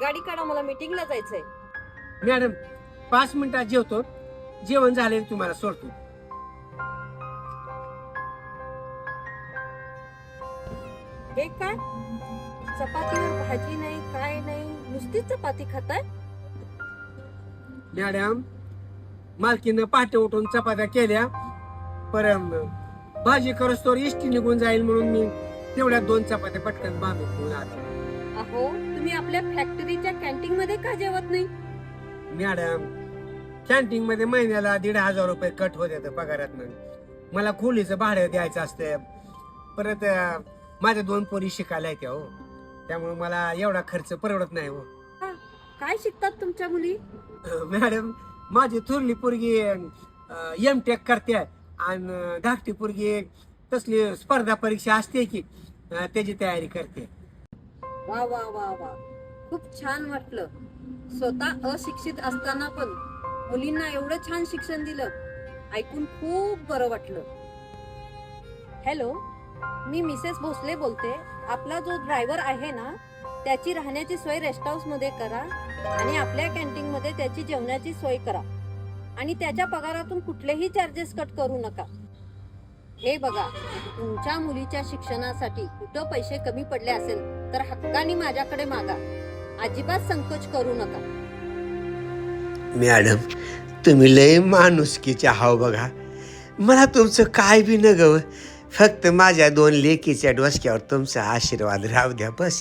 गाडी काढा मला मीटिंगला जायचंय. मॅडम पाच मिनिटात जेवतो. जेवण झाले तुम्हाला सोडतो. हे काय? चपातीवर भाजी नाही काय नाही नुसतीच चपाती खाताय? मॅडम मालकीनं पहाटे उठून चपात्या केल्या. पर भाजी करस तर इष्टी निघून जाईल म्हणून मी तेवढ्या दोन चपात्या पटकन बांधून आलो अहो तुम्ही आपल्या फॅक्टरीच्या कॅन्टीन मध्ये का जेवत नाही? मॅडम कॅन्टीन मध्ये महिन्याला दीड हजार रुपये कट होते पगारात मला खोलीचं भाडं द्यायचं असतं परत अं, माझ्या दोन पोरी शिकायला येत्या हो. त्यामुळे मला एवढा खर्च परवडत नाही हो. काय शिकतात तुमच्या मुली? मॅडम माझी थोरली पोरगी एम टेक करते आणि धाकटी पोरगी तसली स्पर्धा परीक्षा असते की अं, त्याची तयारी करते. वा वा वा वा. खूप छान वाटलं. स्वतः अशिक्षित असताना पण मुलींना एवढं छान शिक्षण दिलं ऐकून खूप बरं वाटलं. हॅलो मी मिसेस भोसले बोलते. आपला जो ड्रायव्हर आहे ना त्याची राहण्याची सोय रेस्ट हाऊसमध्ये करा आणि आपल्या कॅन्टीन मध्ये त्याची जेवणाची सोय करा. आणि त्याच्या पगारातून कुठलेही चार्जेस कट करू नका. हे बघा तुमच्या मुलीच्या शिक्षणासाठी कुठं पैसे कमी पडले असेल तर हक्काने माझ्याकडे मागा. अजिबात संकोच करू नका. मॅडम तुम्ही लय माणुसकीचे हाव बघा. मला तुमचं काय बी न गव फक्त माझ्या दोन लेकीच्या डोसक्यावर तुमचा आशीर्वाद राहू द्या बस.